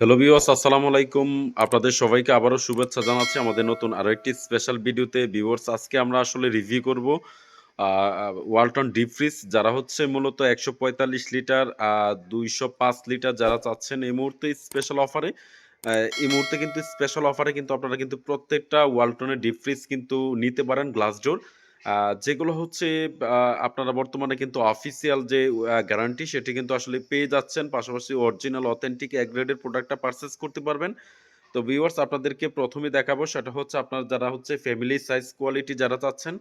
Hello viewers আসসালামু আলাইকুম। আপনাদের সবাইকে আবারও শুভেচ্ছা জানাচ্ছি আমাদের নতুন আরও একটি স্পেশাল ভিডিওতে ভিউয়ার্স আজকে আমরা আসলে রিভিউ করব ওয়ালটন ডিপ ফ্রিজ যারা হচ্ছে মূলত একশো পঁয়তাল্লিশ লিটার দুইশো পাঁচ লিটার যারা চাচ্ছেন এই মুহূর্তে স্পেশাল অফারে এই মুহূর্তে কিন্তু স্পেশাল অফারে কিন্তু আপনারা কিন্তু প্রত্যেকটা ওয়ালটনের ডিপ ফ্রিজ কিন্তু নিতে পারেন গ্লাস ডোর যেগুলো হচ্ছে আপনারা বর্তমানে কিন্তু অফিসিয়াল যে গ্যারান্টি সেটি কিন্তু আসলে পেয়ে যাচ্ছেন। পাশাপাশি অরিজিনাল অথেন্টিক এক গ্রেডের প্রোডাক্টটা পারচেস করতে পারবেন। তো ভিউয়ার্স আপনাদেরকে প্রথমে দেখাবো সেটা হচ্ছে আপনার যারা হচ্ছে ফ্যামিলি সাইজ কোয়ালিটি যারা চাচ্ছেন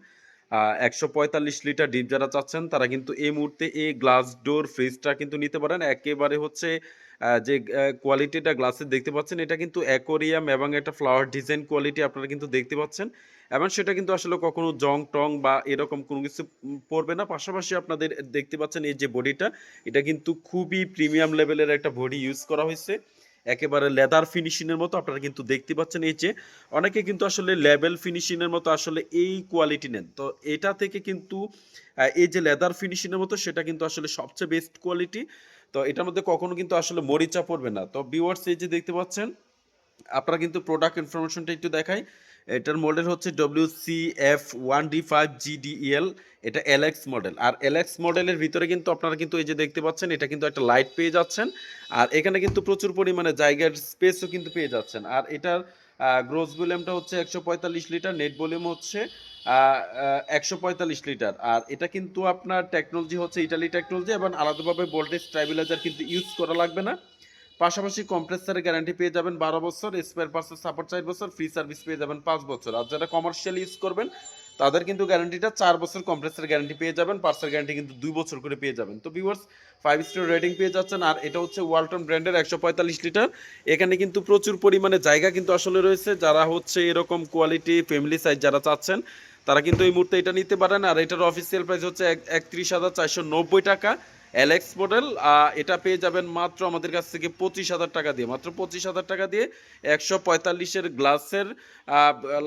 একশো পঁয়তাল্লিশ লিটার ডিপ যারা চাচ্ছেন, তারা কিন্তু এই মুহূর্তে এই গ্লাস ডোর ফ্রিজটা কিন্তু নিতে পারেন। একেবারে হচ্ছে যে কোয়ালিটিটা গ্লাসে দেখতে পাচ্ছেন, এটা কিন্তু অ্যাকোরিয়াম এবং একটা ফ্লাওয়ার ডিজাইন কোয়ালিটি আপনারা কিন্তু দেখতে পাচ্ছেন। এবং সেটা কিন্তু আসলে কখনো জং টং বা এরকম কোনো কিছু পড়বে না। পাশাপাশি আপনাদের দেখতে পাচ্ছেন এই যে বডিটা এটা কিন্তু খুবই প্রিমিয়াম লেভেলের একটা বডি ইউজ করা হয়েছে। একেবারে লেদার ফিনিশিংয়ের মতো আপনারা কিন্তু দেখতে পাচ্ছেন এই যে অনেকে কিন্তু আসলে লেভেল ফিনিশিংয়ের মতো আসলে এই কোয়ালিটি নেন। তো এটা থেকে কিন্তু এই যে লেদার ফিনিশিংয়ের মতো সেটা কিন্তু আসলে সবচেয়ে বেস্ট কোয়ালিটি তো এটার মধ্যে কখনো কিন্তু আসলে মরিচা পড়বে না। তো ভিউয়ার্স এই যে দেখতে পাচ্ছেন, আপনারা কিন্তু প্রোডাক্ট ইনফরমেশনটা একটু দেখাই। এটার মডেল হচ্ছে W C F one D five GDL এটা এলএক্স মডেল আর এলএক্স মডেলের ভিতরে কিন্তু আপনারা কিন্তু এই যে দেখতে পাচ্ছেন, এটা কিন্তু একটা লাইট পেয়ে যাচ্ছেন। আর এখানে কিন্তু প্রচুর পরিমাণে জায়গার স্পেসও কিন্তু পেয়ে যাচ্ছেন। আর এটার গ্রোস ভলিউমটা হচ্ছে একশো পঁয়তাল্লিশ লিটার নেট ভলিউম হচ্ছে একশো পঁয়তাল্লিশ লিটার আর এটা কিন্তু আপনার টেকনোলজি হচ্ছে ইটালি টেকনোলজি এবং আলাদাভাবে ভোল্টেজ স্টাইবিলাইজার কিন্তু ইউজ করা লাগবে না। পাশাপাশি কম্প্রেসারের গ্যারান্টি পেয়ে যাবেন বারো বছর স্পেয়ার পার্টসের সাপোর্ট চার বছর ফ্রি সার্ভিস পেয়ে যাবেন পাঁচ বছর। আর যারা কমার্শিয়াল ইউজ করবেন, তাদের কিন্তু গ্যারান্টিটা চার বছর কম্প্রেসার গ্যারান্টি পেয়ে যাবেন পার্সার গ্যারান্টি কিন্তু দুই বছর করে পেয়ে যাবেন। তো ভিউয়ার্স ফাইভ স্টার রেটিং পেয়ে যাচ্ছেন, আর এটা হচ্ছে ওয়ালটন ব্র্যান্ডের একশো পঁয়তাল্লিশ লিটার এখানে কিন্তু প্রচুর পরিমাণে জায়গা কিন্তু আসলে রয়েছে, যারা হচ্ছে এরকম কোয়ালিটি ফ্যামিলি সাইজ যারা চাচ্ছেন, তারা কিন্তু এই মুহূর্তে এটা নিতে পারেন। আর এটার অফিসিয়াল প্রাইস হচ্ছে একত্রিশ হাজার চারশো নব্বই টাকা। এলএক্স মডেল এটা পেয়ে যাবেন মাত্র আমাদের কাছ থেকে পঁচিশ হাজার টাকা দিয়ে। মাত্র পঁচিশ হাজার টাকা দিয়ে একশো পঁয়তাল্লিশের গ্লাসের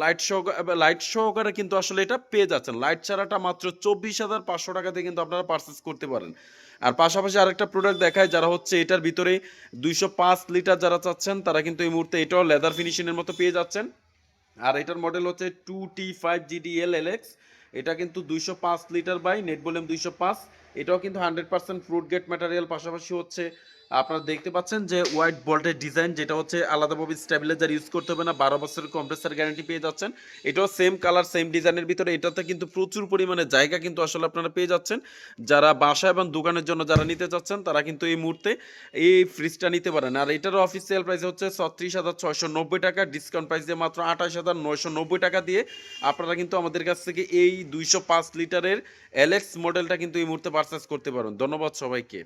লাইট সহ লাইট সহকারে কিন্তু আসলে এটা পেয়ে যাচ্ছেন। লাইট ছাড়াটা মাত্র চব্বিশ হাজার পাঁচশো টাকা দিয়ে কিন্তু আপনারা পারচেস করতে পারেন। আর পাশাপাশি আরেকটা প্রোডাক্ট দেখায়, যারা হচ্ছে এটার ভিতরে দুইশো পাঁচ লিটার যারা চাচ্ছেন, তারা কিন্তু এই মুহূর্তে এটাও লেদার ফিনিশিংয়ের মতো পেয়ে যাচ্ছেন। আর এটার মডেল হচ্ছে two T five GDL LX এটা কিন্তু দুইশো পাঁচ লিটার বাই নেট ভলিউম দুইশো পাঁচ। এটাও কিন্তু hundred percent fruit get material পাশাপাশি হচ্ছে আপনারা দেখতে পাচ্ছেন যে হোয়াইট বল্টের ডিজাইন যেটা হচ্ছে আলাদাভাবে স্টেবিলাইজার ইউজ করতে হবে না, বারো বছরের কম্প্রেসার গ্যারান্টি পেয়ে যাচ্ছেন। এটাও সেম কালার সেম ডিজাইনের ভিতরে। এটাতে কিন্তু প্রচুর পরিমাণে জায়গা কিন্তু আসলে আপনারা পেয়ে যাচ্ছেন। যারা বাসা এবং দোকানের জন্য যারা নিতে চাচ্ছেন, তারা কিন্তু এই মুহূর্তে এই ফ্রিজটা নিতে পারেন। আর এটারও অফিসিয়াল প্রাইস হচ্ছে ছত্রিশ হাজার ছয়শো নব্বই টাকা। ডিসকাউন্ট প্রাইস দিয়ে মাত্র আঠাশ হাজার নয়শো নব্বই টাকা দিয়ে আপনারা কিন্তু আমাদের কাছ থেকে এই দুইশো পাঁচ লিটারের এলএক্স মডেলটা কিন্তু এই মুহূর্তে পারচেস করতে পারেন। ধন্যবাদ সবাইকে।